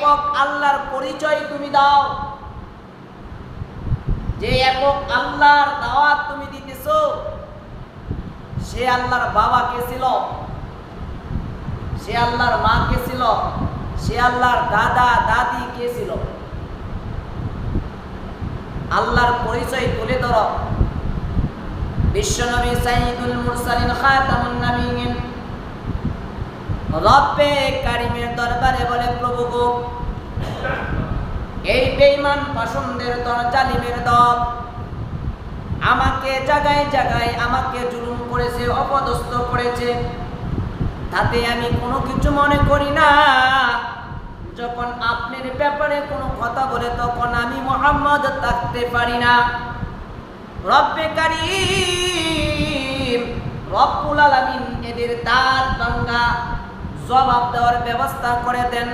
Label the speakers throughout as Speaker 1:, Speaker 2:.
Speaker 1: একক আল্লাহর পরিচয় তুমি দাও। যে একক আল্লাহর দাওয়াত তুমি দিতেছো, সে আল্লাহর বাবা কে ছিল? সে আল্লাহর মা কে ছিল? সে আল্লাহর দাদা, দাদি কে ছিল? আল্লাহর পরিচয় তুলে ধরো। বিশ্বনবী সাইদুল মুরসালিন খাতামুন নবীন রব্বে কারিমের দরবারে বলে, প্রভু গো, এই বেঈমান পছন্দের দল, জালিমের দল, আমাকে জাগায় জাগায় আমাকে জুলুম করেছে, অপদস্থ করেছে, তাতে আমি কোনো কিছু মনে করি না। যখন আপনার ব্যাপারে কোনো কথা বলে, তখন আমি মোহাম্মদ থাকতে পারি না। রব্বে কারিম, রব্বুল আলামিন এদের দাঁত ভাঙ্গা জবাব দেওয়ার ব্যবস্থা করে দেন।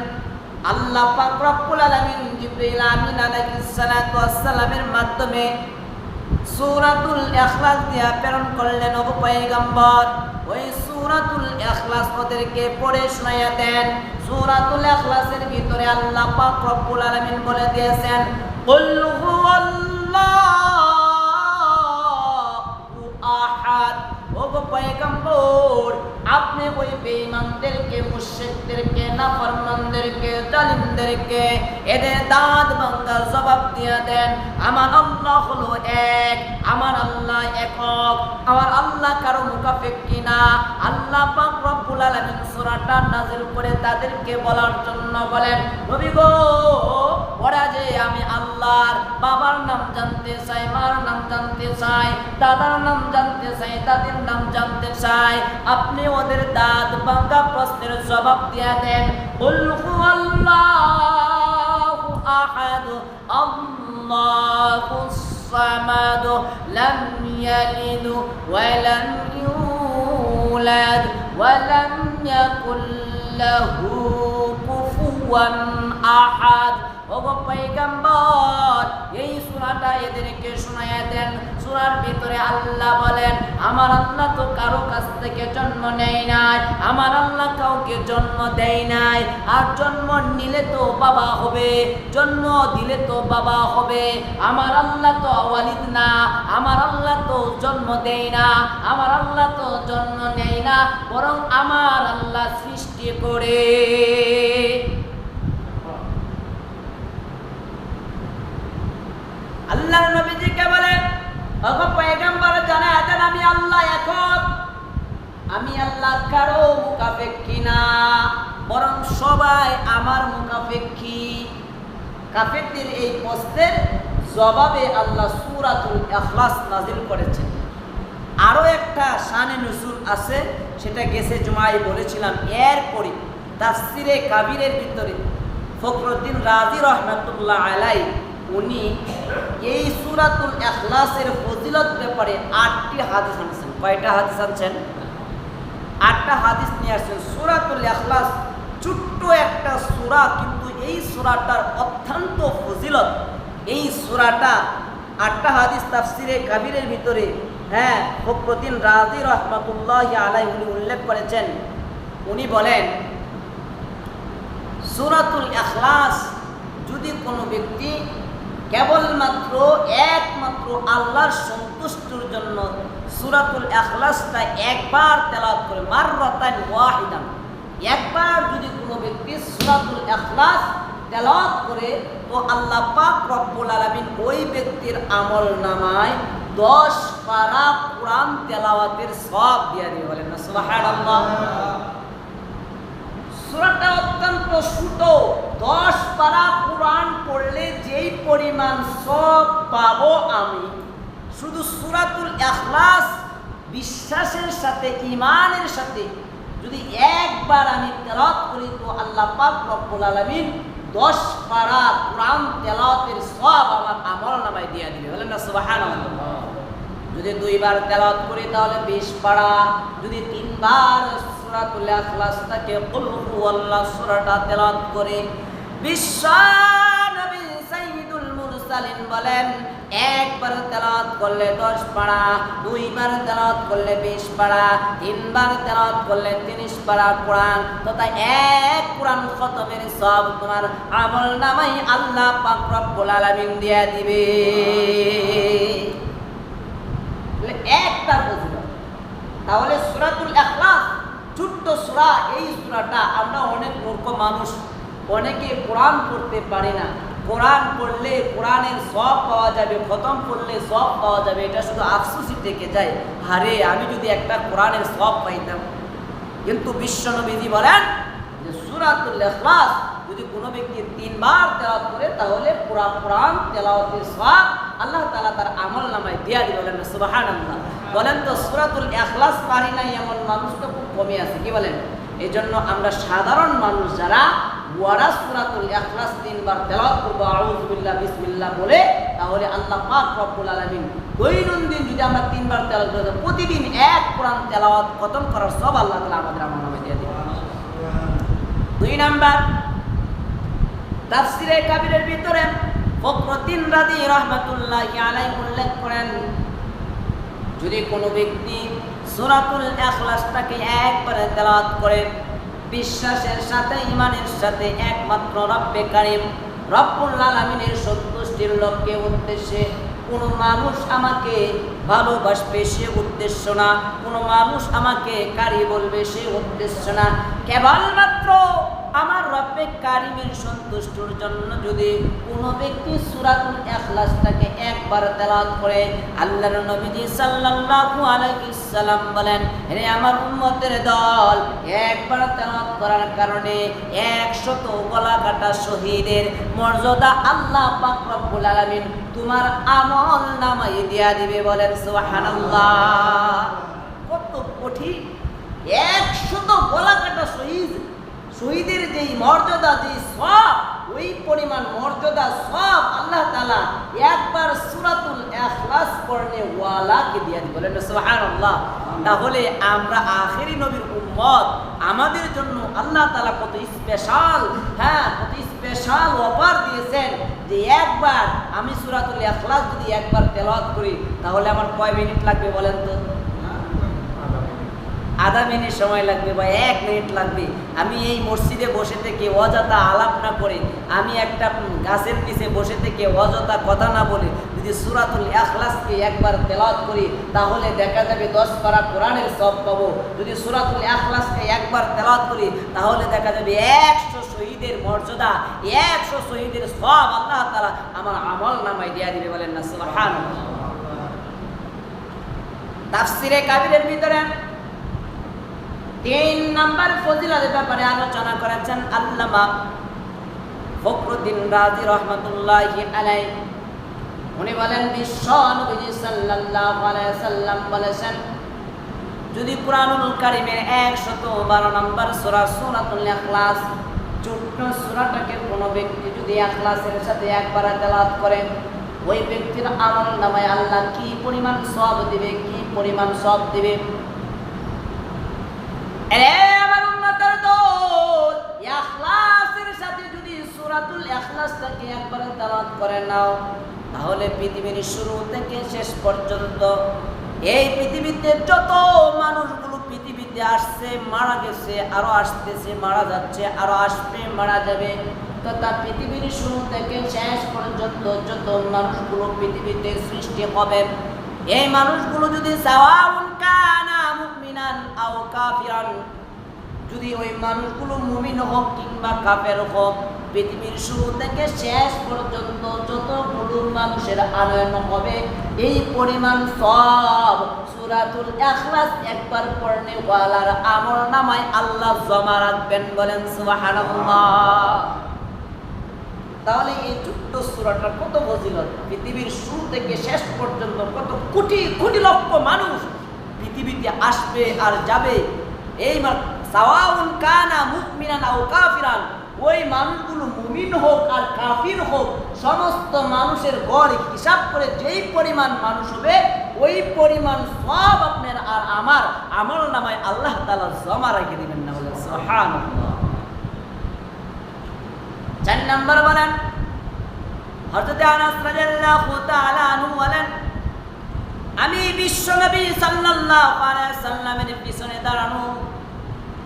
Speaker 1: আল্লাহ পাক রব্বুল আলামিন জিবরিল আমিন আলাইহিস মাধ্যমে সূরাতুল ইখলাস দিয়া প্রেরণ করলেন ও পয়গম্বর। ওই সূরাতুল ইখলাস ওদেরকে পড়ে শোনায়া দেন। সূরাতুল ইখলাসের ভিতরে আল্লাহ পাক রব্বুল আলামিন বলে দিয়েছেন, কুল হুয়াল্লাহু পয়গম্বর আপনি ওই বেঈমানদেরকে, মুশরিকদেরকে, নাফরমানদেরকে, জালিমদেরকে এদের দাঁত ভাঙ্গার জবাব দিয়ে দেন, আমার আল্লাহ হলো এক, আমার আল্লাহ একক, আমার আল্লাহ কারও মুখাপেক কিনা আল্লাহ পাক রব্বুল আলামিন সূরাটা নাযিল করে তাদেরকে বলার জন্য বলেন, নবী গো ওরা যে আমি আল্লাহর বাবার নাম জানতে চাই, মার নাম জানতে চাই, দাদার নাম জানতে চাই, দাদির নাম জানতে চাই, আপনি ওদের দাঁত ভাঙ্গা প্রশ্নের জবাব দিয়ে দেন। আহাদ আল্লাহুস সামাদ, লাম ইয়ালিদ ওয়া লাম ইউলাদ, ওয়া লাম ইয়াকুল লাহু কুফুয়ান। আহাদ। ওগো পয়গম্বর, এই সূরাটা এদেরকে শোনায়া দেন। সূরার ভিতরে আল্লাহ বলেন, আমার আল্লাহ তো কারও কাছ থেকে জন্ম নেয় নাই, আমার আল্লাহ কাউকে জন্ম দেয় নাই, আর জন্ম নিলে তো বাবা হবে, জন্ম দিলে তো বাবা হবে। আমার আল্লাহ তো ওয়ালিদ না, আমার আল্লাহ তো জন্ম দেয় না, আমার আল্লাহ তো জন্ম নেয় না, বরং আমার আল্লাহ সৃষ্টি করে। আল্লাহর নবীজিকে বলেন ওগো পয়গম্বর জানা দেন আমি আল্লাহ একক আমি আল্লাহ কারও মুখাপেক্ষী না, বরং সবাই আমার মুখাপেক্ষী। এই প্রশ্নের জবাবে আল্লাহ সূরাতুল ইখলাস নাজিল করেছেন। আরও একটা শানে নজুল আছে, সেটা গেছে জুমায় বলেছিলাম এরপরে তাফসিরে কাবিরের ভিতরে। ফখরুদ্দিন রাজি রহমাতুল্লাহ আলাই উনি এই সুরাতুল এখলাসের ফজিলত ব্যাপারে আটটি হাদিস আনছেন। কয়টা হাদিস আনছেন? আটটা হাদিস নিয়ে আসছেন। সুরাতুল এখলাস ছোট্ট একটা সুরা, কিন্তু এই সুরাটার অত্যন্ত ফজিলত। এই সুরাটা আটটা হাদিস তাফসিরে কাবিরের ভিতরে হ্যাঁ ফখরুদ্দিন রাজি রহমাতুল্লাহ আলাই উনি উল্লেখ করেছেন। উনি বলেন, সুরাতুল এখলাস যদি কোনো ব্যক্তি কেবলমাত্র একমাত্র আল্লাহর সন্তুষ্টির জন্য সুরাতুল এখলাসটা একবার তেলাওয়াত করে মার রতান ওয়াহিদান। একবার যদি কোনো ব্যক্তি সুরাতুল এখলাস তেলাওয়াত করে, তো আল্লাহ পাক রব্বুল আলামিন ওই ব্যক্তির আমল নামায় দশ পারা কোরআন তেলাওয়াতের সব দিয়ে দিয়ে বলেন সুবহানাল্লাহ। সুরাটা অত্যন্ত ছোট। দশ পারা কোরআন পড়লে যেই পরিমাণ সব পাবো আমি। শুধু সুরাতুল এখলাস বিশ্বাসের সাথে ইমানের সাথে। যদি একবার আমি তেলাওয়াত করি তো আল্লাহ পাক রব্বুল আলামিন দশ পারা কোরআন তেলাওয়াতের সব আমার আমল নামায় দিয়ে দিবে। বলেন না সুবহানাল্লাহ। যদি দুইবার তেলাওয়াত করি তাহলে বিশ পারা। যদি তিনবার সূরাতুল ইখলাসটাকে কুল হুয়াল্লাহ সূরাটা তেলাওয়াত করে। বিশ্ব নবী সাইয়্যিদুল মুরসালিন বলেন, একবার তেলাওয়াত করলে দশ পাড়া, দুইবার তেলাওয়াত করলে বিশ পাড়া, তিনবার তেলাওয়াত করলে তিরিশ পাড়া কোরআন। তথা এক কোরআন খতমের সব তোমার আমল নামাই আল্লাহ পাক রব্বুল আলামিন দিয়া দিবে। একটা ফজিলত তাহলে সূরাতুল ইখলাস ছোট্ট সূরা, এই সূরাটা আমরা অনেক মূর্খ মানুষ, অনেকে কোরআন পড়তে পারি না। কোরআন পড়লে কোরআনের সব পাওয়া যাবে, খতম করলে সব পাওয়া যাবে, এটা শুধু আফসোসই থেকে যায়। হারে আমি যদি একটা কোরআনের সব পাইতাম। কিন্তু বিশ্বনবীজি বলেন যে সূরাতুল ইখলাস, যদি কোনো ব্যক্তি তিনবার তেলাওয়াত করে, তাহলে পুরা কোরআন তেলাওয়াতের সব আল্লাহ তালা তার আমল নামায় দিয়া দিবে বলেন, সুবহানাল্লাহ। বলেন তো, সূরাতুল ইখলাস পারি নাই এমন মানুষ তো খুব কমই আছে, কি বলেন? এই জন্য আমরা সাধারণ মানুষ যারা ওয়ারা সূরাতুল ইখলাস তিনবার তেলাওয়াত করব, আউযু বিল্লাহ, বিসমিল্লাহ বলে, তাহলে আল্লাহ পাক রব্বুল আলামিন দৈনন্দিন যদি আমরা তিনবার তেলাওয়াত করি প্রতিদিন এক কোরআন তেলাওয়াত খতম করার সব আল্লাহ তাআলা আমাদের আমল নামায় দিয়ে দিবেন। দুই নাম্বার, তাফসিরে কাবিরের ভিতরে ফখরুদ্দিন রাজি রহমাতুল্লাহ আলাই উল্লেখ করেন যদি কোনো ব্যক্তি সূরাতুল ইখলাসটাকে একবারে তেলাওয়াত করে, বিশ্বাসের সাথে ইমানের সাথে একমাত্র রব্বে কারিম, রব্বুল আলামিনের সন্তুষ্টির লক্ষ্যে উদ্দেশ্যে কোনো মানুষ আমাকে ভালোবাসবে সে উদ্দেশ্য না, কোনো মানুষ আমাকে কারি বলবে সে উদ্দেশ্য না। কেবলমাত্র আমার রব্বে কারিমের সন্তুষ্টর জন্য যদি কোনো ব্যক্তি সূরাতুল ইখলাসটাকে একবার তেলাত করে, আল্লাহর নবীজি সাল্লাল্লাহু আলাইহি সাল্লাম বলেন, হে আমার উম্মতের দল, একবার তেলাত করার কারণে 100 গলা কাটা শহীদের মর্যাদা আল্লাহ পাক আলামিন তোমার আমল নামায় দিয়া দিবে বলেন, সুবহানাল্লাহ। কত কঠিন। একশত গলা কাটা শহীদ শহীদের যেই মর্যাদা যেই সব ওই পরিমাণ মর্যাদা সব আল্লাহ তালা একবার সুরাতুল ইখলাস পড়নে ওয়ালাকে দিয়ে দিবেন বলেন সুবহানাল্লাহ। তাহলে আমরা আখেরি নবীর উম্মত আমাদের জন্য আল্লাহ তালা কত স্পেশাল হ্যাঁ কত স্পেশাল অফার দিয়েছেন যে একবার আমি সুরাতুল ইখলাস যদি একবার তেলাওয়াত করি তাহলে আমার কয় মিনিট লাগবে বলেন তো? আধা মিনিট সময় লাগবে বা এক মিনিট লাগবে। আমি এই মসজিদে বসে থেকে অযথা আলাপ না করে, আমি একটা গাছের নিচে বসে থেকে অযথা কথা না বলে যদি সুরাতুল আখলাসকে একবার তেলাওয়াত করি, তাহলে দেখা যাবে দশ পারা কোরআনের সব পাবো। যদি সুরাতুল আখলাসকে একবার তেলাওয়াত করি, তাহলে দেখা যাবে একশো শহীদের মর্যাদা, একশো শহীদের সব আল্লাহ তারা আমার আমল নামায় দিয়া দিবে বলেন না, সুবহানাল্লাহ। তাফসিরে কাবিরের ভিতরে তিন নাম্বার ফজিলতের ব্যাপারে আলোচনা করেছেন আল্লামা ফখরুদ্দিন রাজি রহমতুল্লাহি আলাই উনি বলেন বিশ্ব নবীজি সাল্লাল্লাহু আলাইহি সাল্লাম বলেছেন, যদি কুরআনুল কারীমের 112 নম্বর সূরা সূরাতুল ইখলাস, ছোট্ট সূরাটাকে কোনো ব্যক্তি যদি ইখলাসের সাথে একবার তেলাওয়াত করে, ওই ব্যক্তির আমল নামায় আল্লাহ কি পরিমাণ সব দিবে, কি পরিমাণ সব দিবে? ইখলাসটাকে একবার তেলাওয়াত করে নাও, তাহলে পৃথিবীর শুরু থেকে শেষ পর্যন্ত এই পৃথিবীতে যত মানুষগুলো পৃথিবীতে আসছে, মারা গেছে, আরও আসতেছে, মারা যাচ্ছে, আরও আসবে, মারা যাবে, তথা পৃথিবীর শুরু থেকে শেষ পর্যন্ত যত মানুষগুলো পৃথিবীতে সৃষ্টি হবে, এই মানুষগুলো যদি যদি ওই মানুষগুলো মুমিন হোক কিংবা কাপের হোক পৃথিবীর শুরু থেকে শেষ পর্যন্ত যতগুলো মানুষের আনয়ন হবে, এই পরিমাণ সব সূরাতুল ইখলাস একবার পড়নে ওয়ালার আমল নামায় আল্লাহ জমা রাখবেন বলেন তাহলে এই ছোট্ট সূরাটার কত ফজিলত? পৃথিবীর শুরু থেকে শেষ পর্যন্ত কত কোটি কোটি লক্ষ মানুষ পৃথিবীতে আসবে আর যাবে। এই সাওয়াউন কানা মুমিনান আও কাফিরান। ওই মানুষগুলো মুমিন হোক আর কাফির হোক, সমস্ত মানুষের গড় হিসাব করে যেই পরিমাণ মানুষ হবে, ওই পরিমাণ সব আপনার আর আমার আমল নামায় আল্লাহ তাআলা জমা রেখে দিবেন না বলে সুবহানাল্লাহ। চার নাম্বার বলেন বলেন, আমি বিশ্বনবী সাল্লাল্লাহু আলাইহি সাল্লামের পিছনে দাঁড়ানো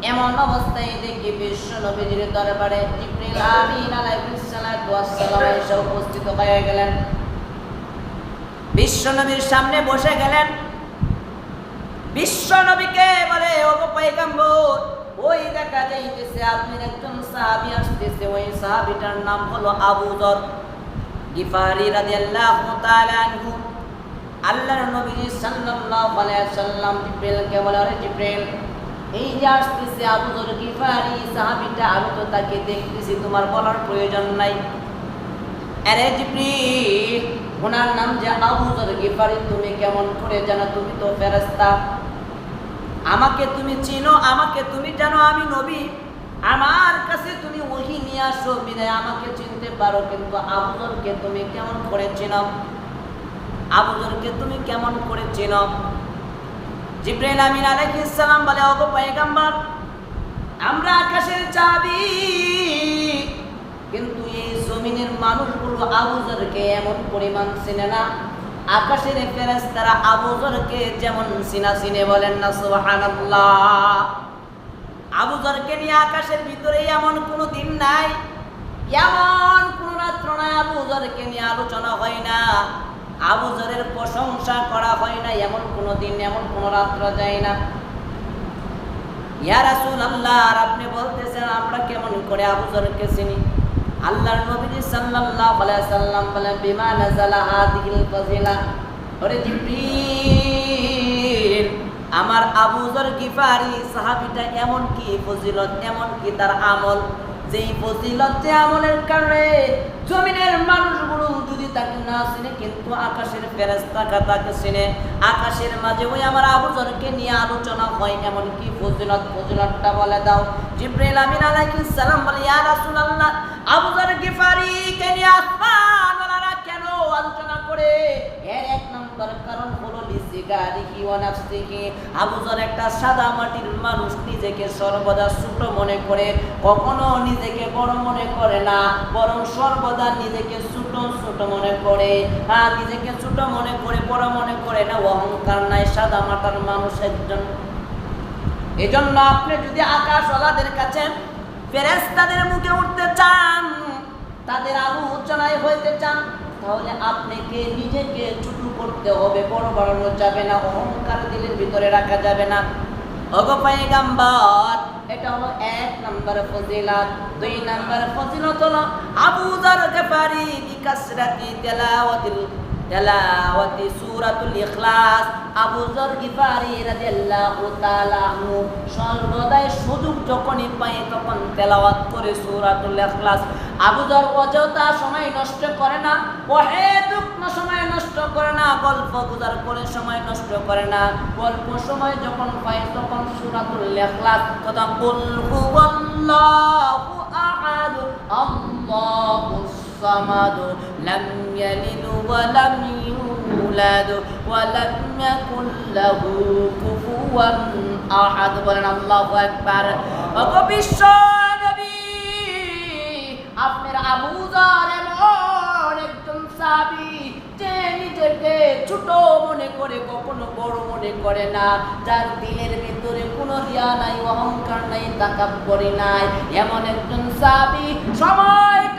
Speaker 1: এমন অবস্থায় দেখি বিশ্ব নবীজির দরবারে জিবরিল আমিন আলাইহিস সালাতু ওয়াস সালাম এসে উপস্থিত হয়ে গেলেন। বিশ্ব নবীর সামনে বসে গেলেন। বিশ্ব নবীকে বলে, ও গো পয়গম্বর, ওই দেখা যাইতেছে আপনি একজন সাহাবী আসতেছে। ওই সাহাবীটার নাম হলো আবু যর গিফারি রাদিয়াল্লাহু তাআলা আনহু। আল্লাহর নবী সাল্লাল্লাহু আলাইহি সাল্লাম জিব্রাইলকে বলে, আরে জিব্রাইল এই যে আসতেছে আবু যর গিফারি সাহাবীটা আমি তো তাকে দেখতেছি, তোমার বলার প্রয়োজন নাই। আরে জিব্রিল, ওনার নাম যে আবু যর গিফারি তুমি কেমন করে জানো? তুমি তো ফেরেশতা। আমাকে তুমি চিনো, আমাকে তুমি জানো, আমি নবী। আমার কাছে তুমি ওহি নিয়ে আসো, বিদায়। আমাকে চিনতে পারো, কিন্তু আবুজরকে তুমি কেমন করে চিনো? আবুজরকে তুমি কেমন করে চিনো? জিব্রাইল আমিন আলাইহিস সালাম বলে, ওগো পয়গম্বর, আমরা আকাশের চাবি, কিন্তু এই জমিনের মানুষগুলো আবুজরকে এমন পরিমাণ চিনে না। আকাশের ফেরেশতারা আবুজরকে যেমন চিনা চিনে বলেন না, সুবহানাল্লাহ। আবুজরকে নিয়ে আকাশের ভিতরে এমন কোনো দিন নাই, এমন কোন রাত্র নাই আবুজরকে নিয়ে আলোচনা হয় না। আবুজরের প্রশংসা করা হয় না, এমন কোনো দিন, এমন কোনো রাত্র যায় না। ইয়া রাসূলুল্লাহ, আর আপনি বলতেছেন, আমরা কেমন করে আবুজরকে চিনি? আল্লাহর নবী সাল্লাল্লাহু আলাইহি সাল্লাম বিমা নাযালা ফাজিলা? ওরে আমার আবু যর গিফারি সাহাবীটা এমন কি ফজিলত, এমন কি তার আমল? যেই ফজিলত আমলের কারণে জমিনের মানুষগুলো যদি তাকে না চিনে, কিন্তু আকাশের ফেরেস্তা তাকে চিনে। আকাশের মাঝে ওই আমার আবু যরকে নিয়ে আলোচনা হয় এমন কি ফজিলত ফজিলতটা বলে দাও। জিব্রাইল আমিন আলাইহিস সালাম বলে, ইয়া রাসূলুল্লাহ আবু যর গিফারি কে নিয়ে আসমান ওনারা কেন আলোচনা করে? লিসিগারিহি ওয়া সাদা মাটির মানুষ নিজেকে সর্বদা ছোট আপনি যদি আকাশওয়ালাদের কাছে ফেরেশতাদের মুখে উঠতে চান, তাদের আলোচনায় হইতে চান, তাহলে আপনাকে নিজেকে ছোট করতে হবে, বড় বাড়ানো যাবে না, অহংকার দিলের ভিতরে রাখা যাবে না। গাম্বার এটা হলো এক নম্বর ফজিলত, দুই নম্বর ফজিলত হলো আবু তেলাওয়াতি সূরাতুল ইখলাস। আবু যর গিফারি রাদিয়াল্লাহু তাআলা সর্বদাই সুযোগ যখনই পায় তখন তেলাওয়াত করে সূরাতুল ইখলাস। আবু যর অযথা সময় নষ্ট করে না অহেতুক সময় নষ্ট করে না, গল্প গুজার করে সময় নষ্ট করে না। গল্প সময় যখন পায় তখন সূরাতুল ইখলাস কথা কুল হুয়াল্লাহু আহাদ আল্লাহুস সামাদ। لم يلد ولم يولد ولم يكن له كفوا أحد বলেন আল্লাহু আকবার ওগো বিশ্ব নবী আপনার আবু যর এমন একজন সাহাবী যে নিজেকে ছোট মনে করে কখনো বড় মনে করে না যার দিলের ভিতরে কোনো রিয়া নাই অহংকার নাই তাকাব্বরি নাই এমন একজন সাহাবী সময়টাকে অহেতুক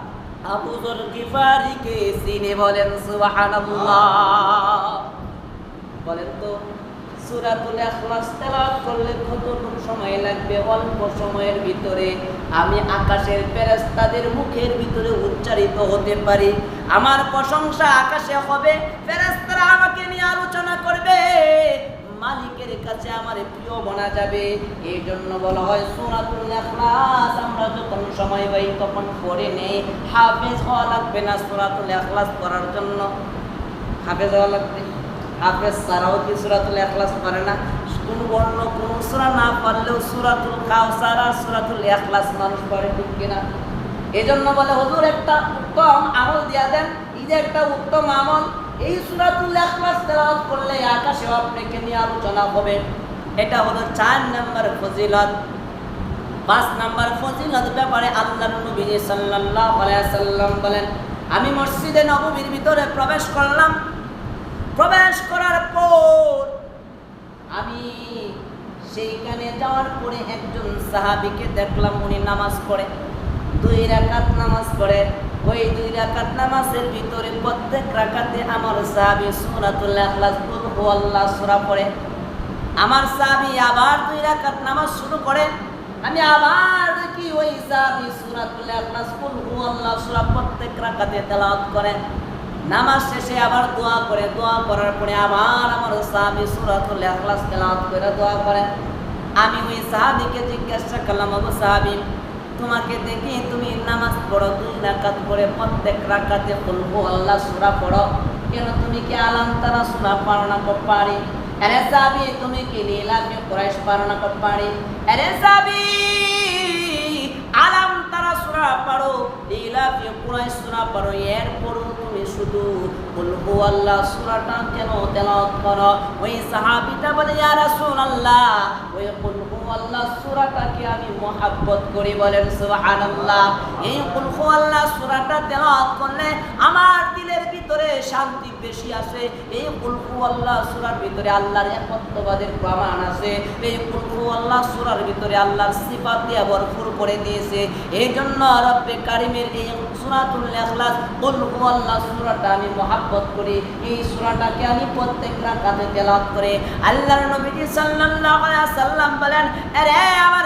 Speaker 1: আবু যর গিফারিকে চিনে বলেন, সুবহানাল্লাহ। বলেন তো, সূরাতুল ইখলাস তেলাওয়াত করলে কতটুকু সময় লাগবে? অল্প সময়ের ভিতরে আমি আকাশের ফেরেশতাদের মুখের ভিতরে উচ্চারিত হতে পারি। আমার প্রশংসা আকাশে হবে, ফেরেশতারা আমাকে নিয়ে আলোচনা করবে। মালিকের কাছে আমার প্রিয় বনা যাবে। এই জন্য বলা হয় সূরাতুল ইখলাস। আমরা যখন সময় পাই তখন পড়ে নেই। হাফেজ হওয়া লাগবে না সূরাতুল ইখলাস করার জন্য। হাফেজ হওয়া লাগবে। হাফেজ সারাও কি সুরাতুল এখলাস পারে না? কোন বর্ণ, কোন সুরা না পারলেও সুরাতুল কাউসার আর সুরাতুল এখলাস মানুষ পড়ে, ঠিক কিনা এই জন্য বলে হুজুর একটা উত্তম আমল দিয়া দেন। এই যে একটা উত্তম আমল। এই সুরাতুল এখলাস তেলাওয়াত করলে আকাশে আপনাকে নিয়ে আলোচনা হবে। এটা হলো চার নাম্বার ফজিলত। পাঁচ নাম্বার ফজিলত ব্যাপারে আল্লাহ নবী সাল্লাল্লাহু আলাইহি সাল্লাম বলেন, আমি মসজিদে নববীর ভিতরে প্রবেশ করলাম। প্রবেশ করার পর আমি সেইখানে যাওয়ার পরে একজন সাহাবিকে দেখলাম, উনি নামাজ পড়ে। দুই রাকাত নামাজ পড়ে। ওই দুই রাকাত নামাজের ভিতরে প্রত্যেক রাকাতে আমার সাহাবী সূরাতুল ইখলাস কুল হুয়াল্লাহ সূরা পড়ে। আমার সাহাবী আবার দুই রাকাত নামাজ শুরু করে। আমি আবার দেখি ওই সাহাবী সূরাতুল ইখলাস কুল হুয়াল্লাহ সূরা প্রত্যেক রাকাতে তেলাওয়াত করেন নামাজ শেষে আবার দোয়া করে। দোয়া করার পরে আবার আমার সাহাবী সূরাতুল ইখলাস তেলাওয়াত করে, দোয়া করেন আমি ওই সাহাবীকে জিজ্ঞাসা করলাম, আবু সাহাবী তোমাকে দেখি তুমি নামাজ পড়ো, দুই রাকাত পড়ে প্রত্যেক রাকাতে কুল হুয়াল্লাহ সূরা পড়ো। কেন তুমি কি আলাম তারা সূরা পারো না কো পারি? আরে সাহাবী তুমি কি লীলাফি কুরাইশ পারো না পারি? আরে সাহাবী আলাম তারা সূরা পড়ো লীলাফি কুরাইশ সূরা পড়ো। এরপরও তুমি শুধু কুল আল্লাহ সূরাটা কেন তেলাওয়াত করো? ওই সাহাবীটা বলে, ইয়া রাসূলুল্লাহ ওই আমি এই আমার দিলের ভিতরে শান্তি বেশি আসে এই কুল হুয়াল্লাহ সূরার ভিতরে আল্লাহর একত্ববাদের প্রমাণ আছে। এই কুল হুয়াল্লাহ সূরার ভিতরে আল্লাহর সিফাত দিয়ে ভরপুর করে দিয়েছে। এই জন্য রব্বে কারিমের এই সূরাটা আমি মহাব্বত করি। এই সূরাটাকে আমি প্রত্যেক তেলাওয়াত করে। সাল্লাম বলেন, আরে আমার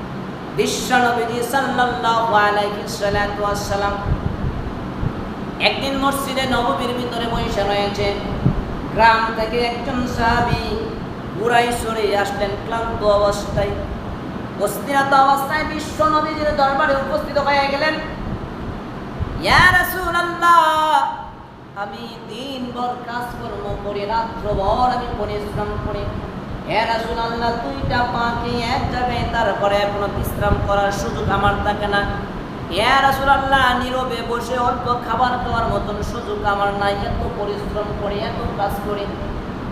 Speaker 1: বিশ্ব নবীজি সাল্লাল্লাহু আলাইহি সাল্লাতু ওয়াসসালাম একদিন মসজিদে নববীর ভিতরে বসে রয়েছে। গ্রাম থেকে একজন সাহাবী বুড়াই সরে আসলেন ক্লান্ত অবস্থায়। অস্থিরত অবস্থায় বিশ্ব নবীজির দরবারে উপস্থিত হয়ে গেলেন, ইয়া রাসূলুল্লাহ, আমি দিনভর কাজকর্ম করে রাত্রভর আমি পরিশ্রম করি দুইটা এক জায়গায় তারপরে বিশ্রাম করার সুযোগ আমার থাকে না। হে রাসূলুল্লাহ, নীরবে বসে অল্প খাবার মতন সুযোগ আমার নাই। এত পরিশ্রম করে, এত কাজ করি।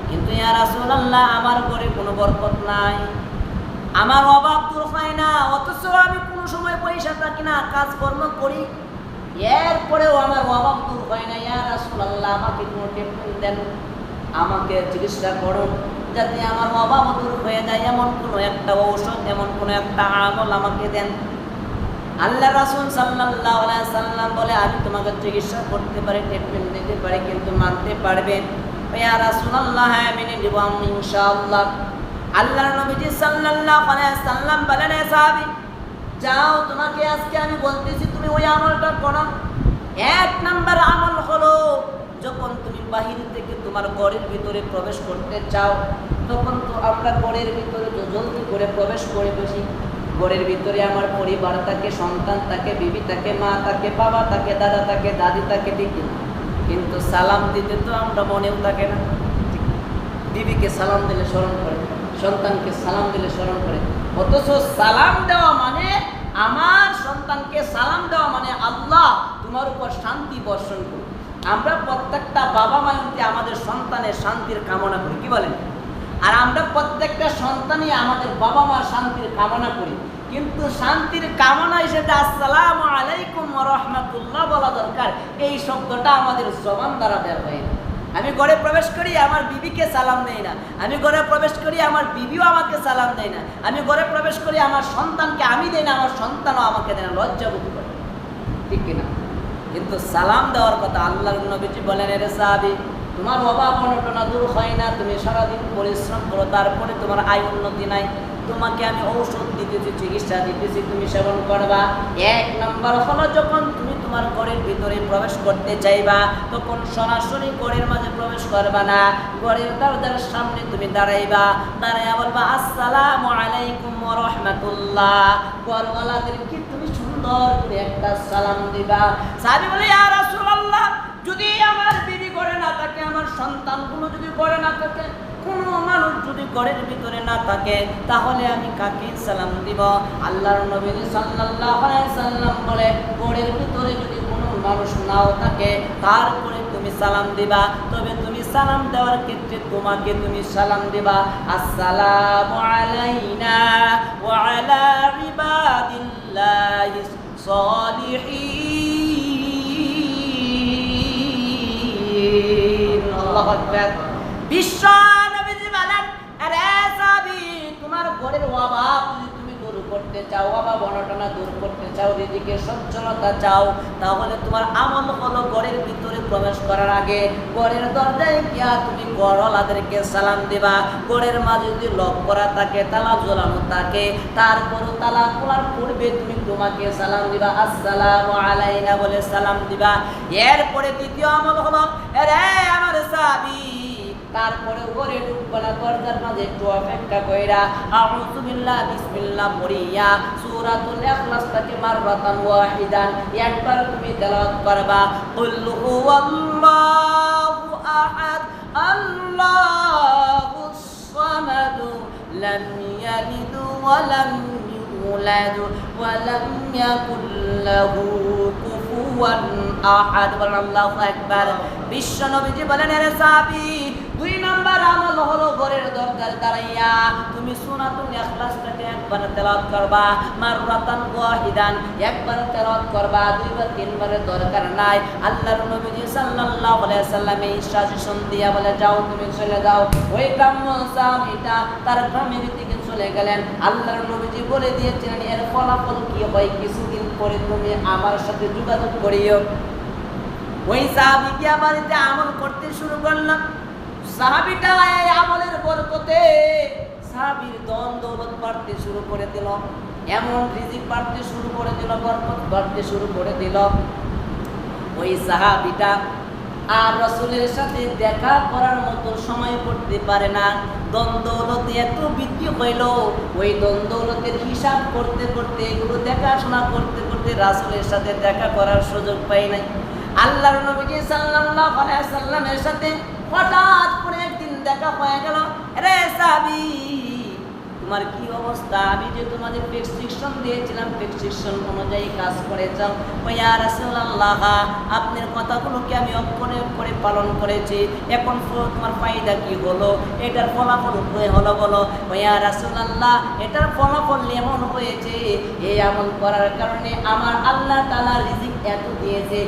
Speaker 1: কিন্তু ইয়া রাসূলুল্লাহ, আমার ঘরে কোনো বরকত নাই। আমার অভাব দূর হয় না, অথচ আমি কোনো সময় পয়সা থাকি না, কাজকর্ম করি। এরপরেও আমার অভাব দূর হয় না। ইয়া রাসূলুল্লাহ, আমাকে কোনো টেনশন দেন আমাকে চিকিৎসা করুন যাতে আমার অভাব দূর হয়ে যায়। এমন কোনো একটা ঔষধ, এমন কোনো একটা আমল আমাকে দেন। আল্লাহ রাসূল আলাইহি সাল্লাম বলে, আমি তোমাকে চিকিৎসা করতে পারি ট্রিটমেন্ট দিতে পারি, কিন্তু মানতে পারবে রাসূলুল্লাহ হ্যাঁ সাল্লাল্লাহু আলাইহি সাল্লাম যাও, তোমাকে আজকে আমি বলতেছি, তুমি ওই আমলটা করো। এক নাম্বার আমল হলো যখন তুমি বাহির থেকে তোমার ঘরের ভিতরে প্রবেশ করতে চাও, তখন তো আমরা ঘরের ভিতরে জলদি করে প্রবেশ করে বসি। ঘরের ভিতরে আমার পরিবার থাকে, সন্তান থাকে, বিবি থাকে, মা থাকে, বাবা থাকে, দাদা থাকে, দাদি থাকে ঠিকই কিন্তু সালাম দিতে তো আমরা মনেও থাকে না। বিবিকে সালাম দিলে স্মরণ করে, সন্তানকে সালাম দিলে স্মরণ করে। অথচ সালাম দেওয়া মানে আমার সন্তানকে সালাম দেওয়া মানে আল্লাহ তোমার উপর শান্তি বর্ষণ করুন আমরা প্রত্যেকটা বাবা মায়ন্তে আমাদের সন্তানের শান্তির কামনা করি, কি বলেন? আর আমরা প্রত্যেকটা সন্তানই আমাদের বাবা মা শান্তির কামনা করি। কিন্তু শান্তির কামনা হিসেবে আসসালামু আলাইকুম রহমতুল্লাহ বলা দরকার। এই শব্দটা আমাদের জবান দ্বারা বের হয় আমি ঘরে প্রবেশ করি, আমার বিবিকে সালাম দেই না। আমি ঘরে প্রবেশ করি, আমার বিবিও আমাকে সালাম দেয় না। আমি ঘরে প্রবেশ করি, আমার সন্তানকে আমি দেই না, আমার সন্তানও আমাকে দেয় না। লজ্জা বোধ কিন্তু সালাম দেওয়ার কথা আল্লাহর নবীজি বলেন রে সাহাবি, তোমার অভাব অনটনা দূর হয় না, তুমি সারাদিন পরিশ্রম করো, তারপরে তোমার আয় উন্নতি নাই। তোমাকে আমি ঔষধ দিতেছি, চিকিৎসা দিতেছি, তুমি সেবন করবা। এক নাম্বার হলো, যখন তুমি তোমার ঘরের ভিতরে প্রবেশ করতে চাইবা, তখন সরাসরি ঘরের মাঝে প্রবেশ করবা না। ঘরের দরজার সামনে তুমি দাঁড়াইবা, দাঁড়াইয়া বলবা, আসসালামু আলাইকুম রাহমাতুল্লাহ। ঘরওয়ালাদেরকে সুন্দর করে একটা সালাম দিবা। সাহাবী বলে, ইয়া রাসূলুল্লাহ, যদি আমার বিবি করে না থাকে, আমার সন্তানগুলো যদি করে না থাকে, কোনো মানুষ যদি ঘরের ভিতরে না থাকে, তাহলে আমি কাকে সালাম দিব? আল্লাহর নবী সাল্লাল্লাহু আলাইহি সাল্লাম বলে, ঘরের ভিতরে যদি কোনো মানুষ নাও থাকে, তারপরে তুমি সালাম দিবা। তবে তুমি সালাম দেওয়ার ক্ষেত্রে তোমাকে তুমি সালাম দিবা। আসসালামু আলাইনা ওয়া আলা ইবাদিল্লাহিস الصالحين الله أكبر বিশ্ব নবীজি বলেন আরে সাবি তোমার ঘরের অভাব করতে চাও, অভাব অনটনা দূর করতে চাও রিজিকে সচ্ছলতা চাও, তাহলে তোমার আমল হলো ঘরের ভিতরে প্রবেশ করার আগে ঘরের দরজায় গিয়া তুমি ঘরওয়ালাদেরকে সালাম দিবা। ঘরের মাঝে যদি লক করা থাকে, তালা ঝোলানো থাকে, তারপরও তালা খোলার পূর্বে তুমি তোমাকে সালাম দিবা। আসসালামু আলাইনা বলে সালাম দিবা। এরপরে দ্বিতীয় আমল হলো আমার সাবি তারপরে ওরে ঢুকবানা দরজার মাঝে একটু অপেক্ষা কইরা, আউযু বিল্লাহ, বিসমিল্লাহ পড়িয়া সূরাতুল ইখলাস থেকে মাররাতান ওয়াহিদান। একবার তুমি তেলাওয়াত করবা, কুল হুয়াল্লাহু আহাদ আল্লাহুস সামাদ, লাম ইয়ালিদ ওয়া লাম ইউলাদ, ওয়া লাম ইয়াকুল লাহু কুফুয়ান আহাদ। আল্লাহু আকবার। বিশ্ব নবীজি বলেন, এর সাহাবী দুই নাম্বার আমল হলো ঘরের দরকার দাঁড়াইয়া তুমি সুনাতুল ইখলাসটাকে একবার তেলাওয়াত করবা, মাররাতান ওয়াহিদান একবার তেলাওয়াত করবা, দুইবার তিনবারের দরকার নাই। আল্লাহর নবীজি সাল্লাল্লাহু আলাইহি সাল্লাম এই দিয়া বলে, যাও তুমি চলে যাও। ওই গ্রাম্য সাহাবীটা তার গ্রামের দিকে চলে গেলেন। আল্লাহর নবীজি বলে দিয়েছিলেন, এর ফলাফল কি হয়? কিছুদিন পরে তুমি আমার সাথে যোগাযোগ করিও। ওই সাহাবি গিয়া বাড়িতে আমল করতে শুরু করলাম সাহাবিটা এই আমলের বরকতে সাহাবির দন দৌলত বাড়তে শুরু করে দিল। এমন রিজিক বাড়তে শুরু করে দিল, বরকত বাড়তে শুরু করে দিল। ওই সাহাবিটা আর রসুলের সাথে দেখা করার মতো সময় করতে পারে না। দ্বন্দ্বলতে এত বৃদ্ধি হইল, ওই দ্বন্দ্বলতের হিসাব করতে করতে, এগুলো দেখাশোনা করতে করতে রাসুলের সাথে দেখা করার সুযোগ পাই নাই। আল্লাহর নবীজি আলাইহি সাল্লামের সাথে হয়ে কি আমি করে আপনার কথাগুলোকে আমি অক্ষরে অক্ষরে পালন করেছি। এখন তোমার ফায়দা কি হলো? এটার ফলাফল কি হলো বলো। ওয়া রাসূলুল্লাহ, এটার ফলাফল এমন হয়েছে এই আমল করার কারণে আমার আল্লাহ তাআলা রিজিক এত দিয়েছে।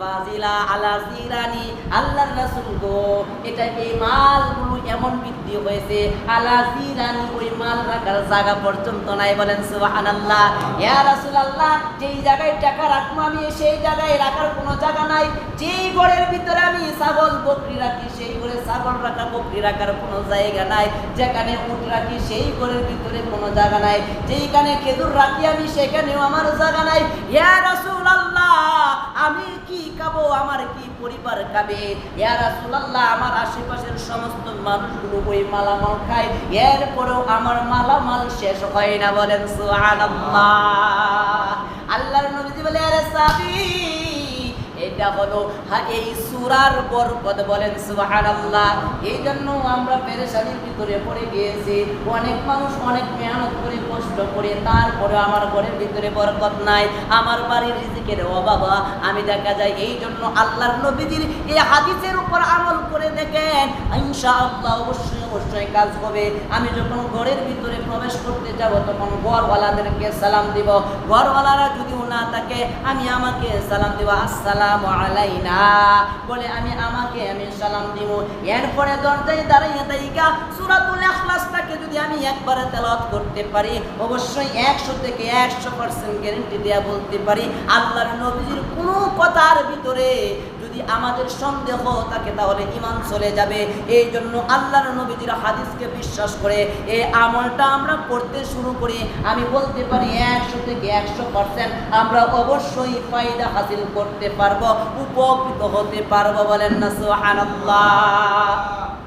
Speaker 1: বিফাজিলা আলা জিরানি আল্লাহর রাসূল গো। এটা এই মালগুলো এমন বৃদ্ধি হয়েছে, আলা জিরানি ওই মাল রাখার জায়গা পর্যন্ত নাই বলেন সুবহানাল্লাহ। ইয়া রাসূলুল্লাহ, যেই জায়গায় টাকা রাখব আমি, সেই জায়গায় রাখার কোনো জায়গা নাই। যেই ঘরের ভিতরে আমি ছাগল, বকরি রাখি, সেই ঘরে ছাগল রাখা, বকরি রাখার কোনো জায়গা নাই। যেখানে উট রাখি, সেই ঘরের ভিতরে কোনো জায়গা নাই। যেইখানে খেজুর রাখি আমি, সেখানেও আমার জায়গা নাই। ইয়া রাসূলুল্লাহ, আমি কি খাব আমার কি পরিবার খাবে ইয়া রাসূলুল্লাহ, আমার আশেপাশের সমস্ত মানুষগুলো ওই মালামাল খায়। এরপরেও আমার মালামাল শেষ হয় না বলেন সুবহানাল্লাহ। আল্লাহর নবীজি বলে, আরে সাবি এটা হলো এই সুরার বরকত বলেন সুবহানাল্লাহ। এই জন্য আমরা পেরেশানির ভিতরে পড়ে গিয়েছি। অনেক মানুষ অনেক মেহনত করে, কষ্ট করে, তারপরে আমার ঘরের ভিতরে বরকত নাই। আমার বাড়ির রিজিকের অভাব। আমি দেখা যায় এই জন্য আল্লাহর নবীজির এই হাদিসের উপর আমল করে দেখেন। ইনশাআল্লাহ অবশ্যই অবশ্যই কাজ হবে। আমি যখন ঘরের ভিতরে প্রবেশ করতে যাব, তখন ঘরওয়ালাদেরকে সালাম দিব। ঘরওয়ালারা যদিও না থাকে, আমি আমাকে সালাম দিব, আসসালামু আলাইনা। বলে, আমি আমাকে আমি সালাম দিব। এরপরে দরজায় দাঁড়াইয়া দাইকা সূরাতুল ইখলাসটাকে যদি আমি একবারে তেলাওয়াত করতে পারি, অবশ্যই একশো থেকে একশো পার্সেন্ট গ্যারেন্টি দেওয়া বলতে পারি, আল্লাহর নবীজির কোনো কথার ভিতরে যদি আমাদের সন্দেহ থাকে, তাহলে ইমান চলে যাবে। এই জন্য আল্লাহর নবীজির হাদিসকে বিশ্বাস করে এই আমলটা আমরা করতে শুরু করি। আমি বলতে পারি, একশো থেকে একশো পার্সেন্ট আমরা অবশ্যই ফায়দা হাসিল করতে পারব, উপকৃত হতে পারব বলেন না, সুবহানাল্লাহ।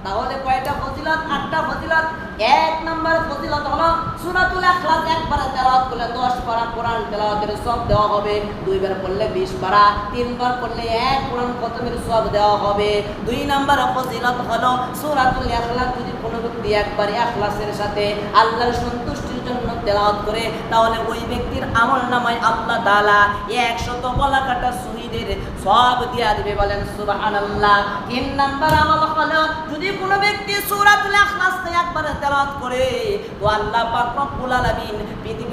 Speaker 1: তাহলে কয়টা ফজিলত? আটটা ফজিলত? এক নম্বর ফজিলত হলো সূরাতুল ইখলাস একবার তেলাওয়াত করলে 10 পারা কোরআন তেলাওয়াতের সব দেওয়া হবে। দুইবার পড়লে 20 পারা, তিনবার পড়লে এক কোরআন খতমের সব দেওয়া হবে। দুই নম্বর ফজিলত হলো সূরাতুল ইখলাস যদি কোনো ব্যক্তি একবার ইখলাসের সাথে আল্লাহর সন্তুষ্টির জন্য তেলাওয়াত করে, তাহলে ওই ব্যক্তির আমল নামায় আল্লাহ তাআলা 100 বলা কাটা শহীদের সব দিয়া দিবে বলেন, সুবহানাল্লাহ। তিন নাম্বার আমল হলো, যদি কোনো ব্যক্তি সুরাত করে, তো আল্লাহ পাক রব্বুল পৃথিবীর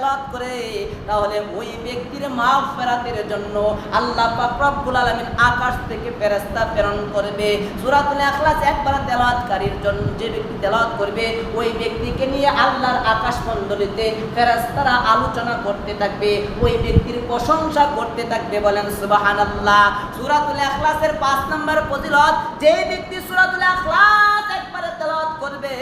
Speaker 1: তেলাওয়াত করে, তাহলে ওই ব্যক্তির মাগফিরাতের জন্য আল্লাহ পাক রব্বুল আলামিন আকাশ থেকে ফেরেশতা প্রেরণ করবে। সূরাতুল ইখলাস একবার তেলাওয়াতকারীর জন্য যে ব্যক্তি তেলাওয়াত করবে, ওই ব্যক্তিকে নিয়ে আল্লাহর আকাশ মণ্ডলীতে ফেরেশতারা আলোচনা করতে থাকবে, ওই ব্যক্তির প্রশংসা করতে থাকবে বলেন সুবহানাল্লাহ। সূরাতুল ইখলাসের 5 নম্বর ফজিলত, যে ব্যক্তি সূরাতুল ইখলাস একবার তেলাওয়াত করবে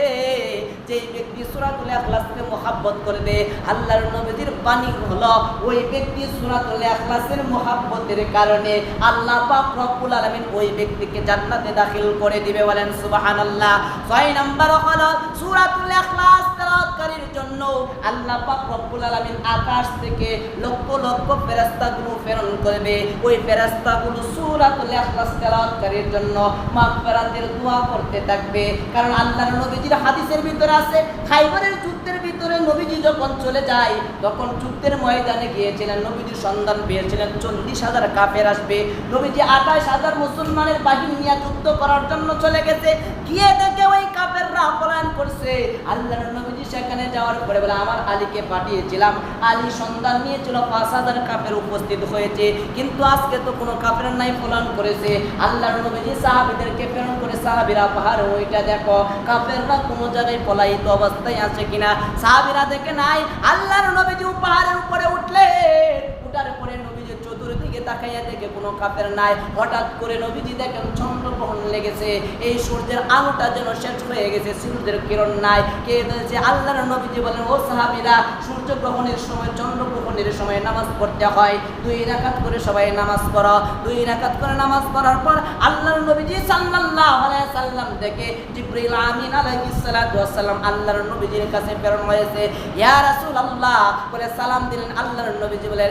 Speaker 1: যেই ব্যক্তি সুরাতুল এখলাসকে মোহাব্বত করবে, আল্লাহর নবীদের বাণী হলো ওই ব্যক্তি সুরাতুল এখলাসের মোহাব্বতের কারণে আল্লাহ পাক রব্বুল আলামিন ওই ব্যক্তিকে জান্নাতে দাখিল করে দিবে বলেন সুবহানাল্লাহ। ছয় নম্বর হলো সুরাতুল ইখলাস। তেলাওয়াতকারীর জন্য আল্লাহ পাক রব্বুল আলামিন আকাশ থেকে লক্ষ লক্ষ ফেরেশতাগুলো প্রেরণ করবে। ওই ফেরেশতাগুলো সূরাতুল ইখলাস তেলাওয়াতকারীর জন্য মাগফিরাতের দোয়া করতে থাকবে। কারণ আল্লাহর নবীজির হাদিসের ভিতরে আছে, খাইবারের যুদ্ধের ভিতরে নবীজি যখন চলে যায়, তখন যুদ্ধের ময়দানে গিয়েছিলেন, নবীজির সন্ধান পেয়েছিলেন, চল্লিশ হাজার কাপের আসবে। নবীজি আঠাশ হাজার মুসলমানের বাহিনী নিয়ে যুদ্ধ করার জন্য চলে গেছে। গিয়ে দেখে ওই কাফেররা পলায়ন করছে। আল্লাহর নবীজি সেখানে যাওয়ার পরে বলে, আমার আলীকে পাঠিয়েছিলাম। আলী সন্ধান নিয়েছিল, পাঁচ হাজার কাপের উপস্থিত হয়েছে। কিন্তু আজকে তো কোনো কাপের নাই পলায়ন করেছে। আল্লাহর নবীজি সাহাবিদেরকে প্রেরণ করে, সাহাবিরা পাহাড়, ওইটা দেখো। কাফেররা কোনো জায়গায় পলায়িত অবস্থায় আছে কিনা? সাহাবিরা দেখে নাই আল্লাহর নবীজি পাহাড়ের উপরে উঠলে উঠার পরে তাকাইয়া দেখে কোনো কাফের নাই। হঠাৎ করে নবীজি দেখেন চন্দ্রগ্রহণ লেগেছে। এই সূর্যের আলোটা যেন শেষ হয়ে গেছে, সূর্যের কিরণ নাই। কে বলেছে? আল্লাহর নবীজি বলেন, ও সাহাবিরা, সূর্যগ্রহণের সময়, চন্দ্রগ্রহণের সময় নামাজ পড়তে হয়। দুই রাকাত করে সবাই নামাজ পড়ো। দুই রাকাত করে নামাজ পড়ার পর আল্লাহর নবীজি সাল্লাল্লাহু আলাইহি সাল্লাম থেকে জিবরিল আমিন আলাইহিস সালাতু ওয়াস সালাম আল্লাহর নবীজির কাছে প্রেরণ হয়েছে। ইয়া রাসূলুল্লাহ, বলে সালাম দিলেন আল্লাহর নবীজি বলে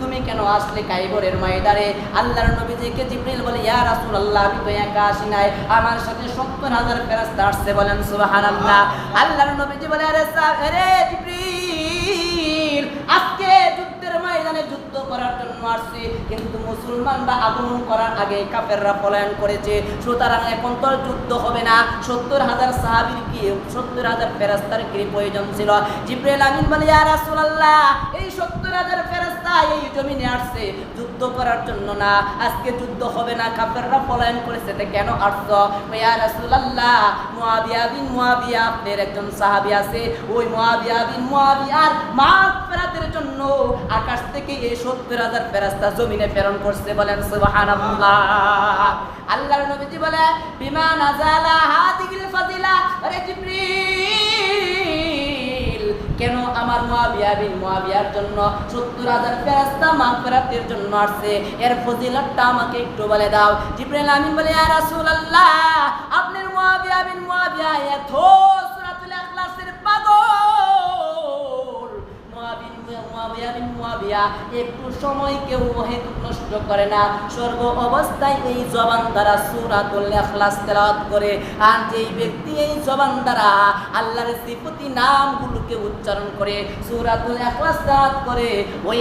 Speaker 1: তুমি কেন আসলে কাইবরের ময়দানে আল্লাহর নবীজিকে জিব্রিল বলে, ইয়া রাসূলুল্লাহ, আমি তো একা আসি নাই। আমার সাথে 70000 ফেরেশতা আসছে। বলেন, সুবহানাল্লাহ। আল্লাহর নবীজি বলে, আরে সাহেব আরে জিব্রিল যুদ্ধ করার জন্য আসছে, কিন্তু মুসলমানরা আগমন করার আগে কাফেররা পলায়ন করেছে। সুতরাং এখন তো যুদ্ধ হবে না। সত্তর হাজার সাহাবির কি, সত্তর হাজার ফেরাস্তার কি প্রয়োজন ছিল? জিব্রাইল আমিন বলে, ইয়া রাসূলুল্লাহ, এই সত্তর হাজার ফেরাস্তা এই জমিনে আসছে। যুদ্ধ করার জন্য না, আজকে যুদ্ধ হবে না। কাপেররা পলায়ন করেছে, তা কেন আসছো? ইয়া রাসূলুল্লাহ, মুয়াবিয়া বিন মুয়াবিয়া আপনার একজন সাহাবী আছে। ওই মুয়াবিয়া বিন মুয়াবিয়ার মাগফিরাতের জন্য আকাশ থেকে এই সত্তর হাজার ফেরাস্তা জমিনে প্রেরণ করছে বলেন, সুবহানাল্লাহ। আল্লাহর নবীজি বলে, বিমা নাজালা হাদিগিল ফাদিলা আরে জিবরিল, কেন আমার মুয়াবিয়া বিন মুয়াবিয়ার জন্য সত্তর হাজার ফেরাস্তা মাগফিরাতের জন্য আসছে? এর ফজিলতটা আমাকে একটু বলে দাও। জিবরিল আমিন বলে, ইয়া রাসূলুল্লাহ, আপনার মুয়াবিয়া বিন মুয়াবিয়া এত একটু সময় কেউ হেতু নষ্ট করে না। সর্ব অবস্থায় এই জবান দ্বারা সূরাতুল ইখলাস তেলাওয়াত করে, আর যেই ব্যক্তি এই জবান দ্বারা আল্লাহর সিফতি নামগুলোকে উচ্চারণ করে, সুরাতুল ইখলাস তেলাওয়াত করে, ওই